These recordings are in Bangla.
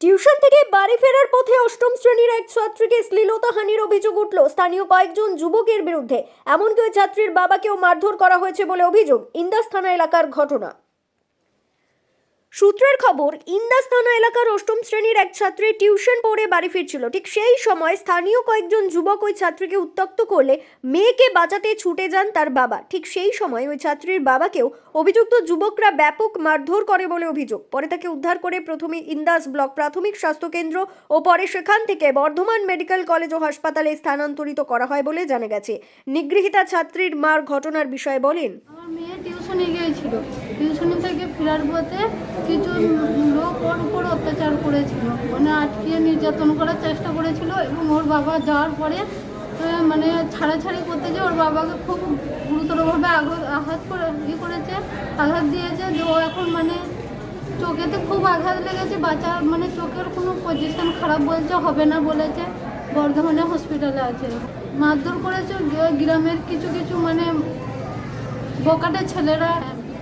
টিউশন থেকে বাড়ি ফেরার পথে অষ্টম শ্রেণির এক ছাত্রীকে শ্লীলতাহানির অভিযোগ উঠল। স্থানীয় কয়েকজন যুবকের বিরুদ্ধে। এমনকি ওই ছাত্রীর বাবাকেও মারধর করা হয়েছে বলে অভিযোগ। ইন্দাস থানা এলাকার ঘটনা। সূত্রের খবর, ইন্দাস থানা এলাকার অষ্টম শ্রেণির এক ছাত্রী টিউশন পড়ে বাড়ি ফিরছিল। ঠিক সেই সময় স্থানীয় কয়েকজন যুবক ওই ছাত্রীকে উত্তক্ত করলে মেয়েকে বাঁচাতে ছুটে যান তার বাবা। ঠিক সেই সময় ওই ছাত্রীর বাবাকেও অভিযুক্ত যুবকরা ব্যাপক মারধর করে বলে অভিযোগ। পরে তাকে উদ্ধার করে প্রথমে ইন্দাস ব্লক প্রাথমিক স্বাস্থ্যকেন্দ্র ও পরে সেখান থেকে বর্ধমান মেডিকেল কলেজ ও হাসপাতালে স্থানান্তরিত করা হয় বলে জানা গেছে। নিগৃহীতা ছাত্রীর মার ঘটনার বিষয়ে বলেন, আমার মেয়ে টিউশনে গিয়েছিল টিউশনি থেকে ফেরার পথে কিছু লোক ওর উপর অত্যাচার করেছিল। মানে আটকিয়ে নির্যাতন করার চেষ্টা করেছিল এবং ওর বাবা যাওয়ার পরে মানে ছাড়াছাড়ি করতে যে ওর বাবাকে খুব গুরুতরভাবে আঘাত আঘাত করে, ই করেছে, আঘাত দিয়েছে যে ও এখন মানে চোখেতে খুব আঘাত লেগেছে, বাচ্চা মানে চোখের কোনো পজিশন খারাপ বলছে, হবে না বলেছে, বর্ধমানে হসপিটালে আছে। মারধর করেছে, গ্রামের কিছু কিছু মানে বোকাটে ছেলেরা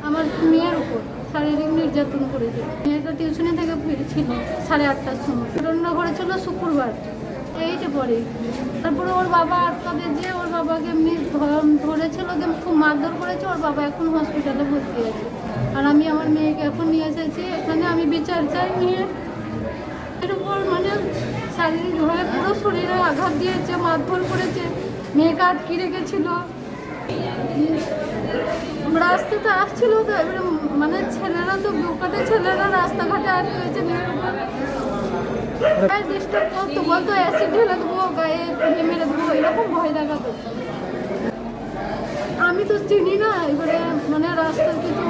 আমার মেয়ের উপর শারীরিক নির্যাতন করেছে। মেয়েটা টিউশনি থেকে ফিরছিল সাড়ে আটটার সময়। ঘটনা ঘটেছিল শুক্রবার। এইটে পরে। তারপরে ওর বাবা আটকাবে যে ওর বাবাকে এমনি ধরেছিল যে খুব মারধর করেছে, ওর বাবা এখন হসপিটালে ভর্তি আছে। আর আমি আমার মেয়েকে এখন নিয়ে এসেছি। এখানে আমি বিচার চাই মেয়ে এর উপর মানে শারীরিকভাবে পুরো শরীরে আঘাত দিয়েছে, মারধর করেছে। মেয়েকে আটকে রেখেছিল। রাস্তাতে আসছিল তো, এবারে মানে ছেলেরা তো বোকাটে ছেলেরা রাস্তাঘাটে মেয়ের উপর ডিস্টার্ব করতো বলতো অ্যাসিড ঢেলে দেবো গায়ে মেরে দেবো এরকম ভয় দেখাতো। আমি তো চিনি না, এবারে মানে রাস্তার কিছু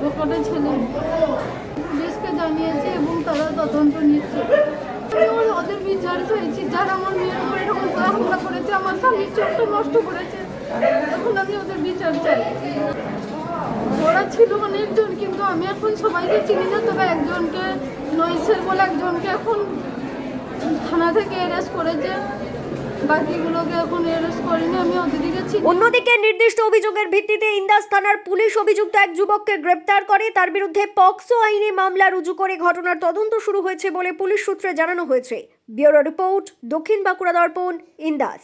বোকাটে ছেলে। পুলিশকে জানিয়েছে এবং তারা তদন্ত নিচ্ছে। ওদের বিচার চাইছি, যারা আমার মেয়ের উপর এরকম হামলা করেছে, আমার স্বামীর চোখটা নষ্ট করেছে এখন আমি ওদের বিচার চাই। ওরা ছিল অনেকজন, কিন্তু আমি এখন সবাইকে চিনি না, তবে একজনকে নইসের বলে একজনকে এখন থানা থেকে অ্যারেস্ট করেছে। বাকিগুলোকে এখন অ্যারেস্ট করিনি, আমি ওদেরকে চিনি অন্যদিকে নির্দিষ্ট অভিযোগের ভিত্তিতে ইন্দাস থানার পুলিশ অভিযুক্ত এক যুবককে গ্রেপ্তার করে। তার বিরুদ্ধে পক্সো আইনে মামলা রুজু করে ঘটনার তদন্ত শুরু হয়েছে বলে পুলিশ সূত্রে জানানো হয়েছে। ব্যুরো রিপোর্ট, দক্ষিণ বাঁকুড়া দর্পণ, ইন্দাস।